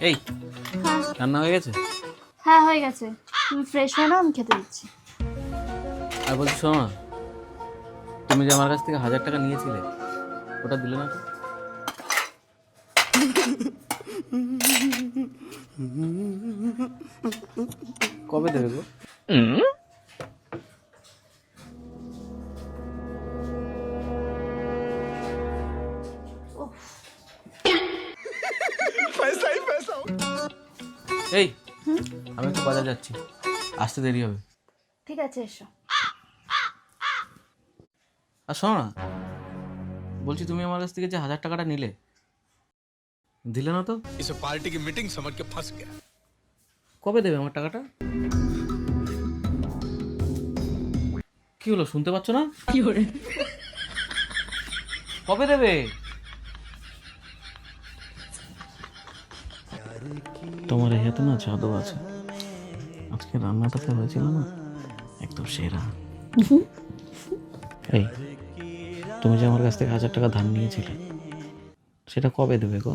এই হ্যাঁ। রান্না হয়ে গেছে? হ্যাঁ হয়ে গেছে। তুমি ফ্রেশ হয়ে নাও আমি খেতে দিচ্ছি। আর বলছি শোনো না তুমি যে আমার কাছ থেকে হাজার টাকা নিয়েছিলে ওটা দিলে না কবে দেবে গো? এই আমি একটু বাজার যাচ্ছি আসতে দেরি হবে ঠিক আছে এসো আর শোনো না বলছি তুমি আমার কাছ থেকে যে হাজার টাকাটা নিলে দিলে না তো इसे पार्टी की मीटिंग समझ के फंस गया কবে দেবে আমার টাকাটা কি হলো শুনতে পাচ্ছ না কবে দেবে তোমার এই হাতে না জাদু আছে। আজকে রান্নাটা রান্নাটাতে হয়েছিল না একদম সেরা। এই, তুমি যে আমার কাছ থেকে হাজার টাকা ধার নিয়েছিলে, সেটা কবে দেবে গো?